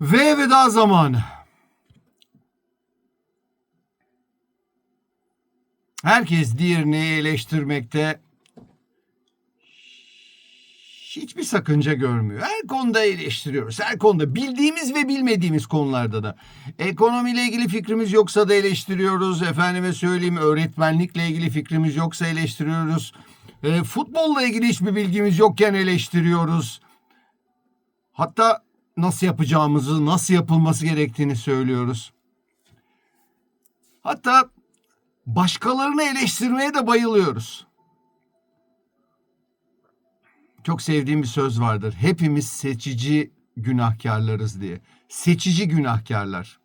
Ve veda zamanı. Herkes diğerini eleştirmekte hiçbir sakınca görmüyor. Her konuda eleştiriyoruz. Her konuda bildiğimiz ve bilmediğimiz konularda da. Ekonomiyle ilgili fikrimiz yoksa da eleştiriyoruz. Efendime söyleyeyim öğretmenlikle ilgili fikrimiz yoksa eleştiriyoruz. E, futbolla ilgili hiçbir bilgimiz yokken eleştiriyoruz. Hatta nasıl yapacağımızı, nasıl yapılması gerektiğini söylüyoruz. Hatta başkalarını eleştirmeye de bayılıyoruz. Çok sevdiğim bir söz vardır. Hepimiz seçici günahkarlarız diye. Seçici günahkarlar.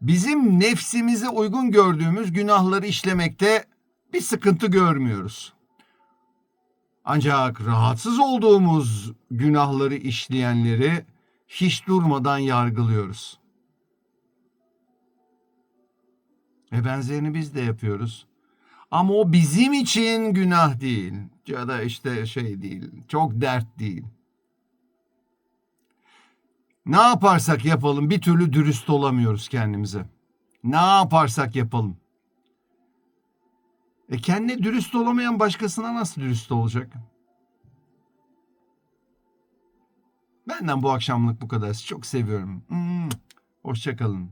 Bizim nefsimize uygun gördüğümüz günahları işlemekte bir sıkıntı görmüyoruz. Ancak rahatsız olduğumuz günahları işleyenleri hiç durmadan yargılıyoruz. Ve benzerini biz de yapıyoruz. Ama o bizim için günah değil. Ya da işte şey değil. Çok dert değil. Ne yaparsak yapalım bir türlü dürüst olamıyoruz kendimize. Ne yaparsak yapalım. E kendine dürüst olamayan başkasına nasıl dürüst olacak? Benden bu akşamlık bu kadar. Çok seviyorum. Hmm. Hoşçakalın.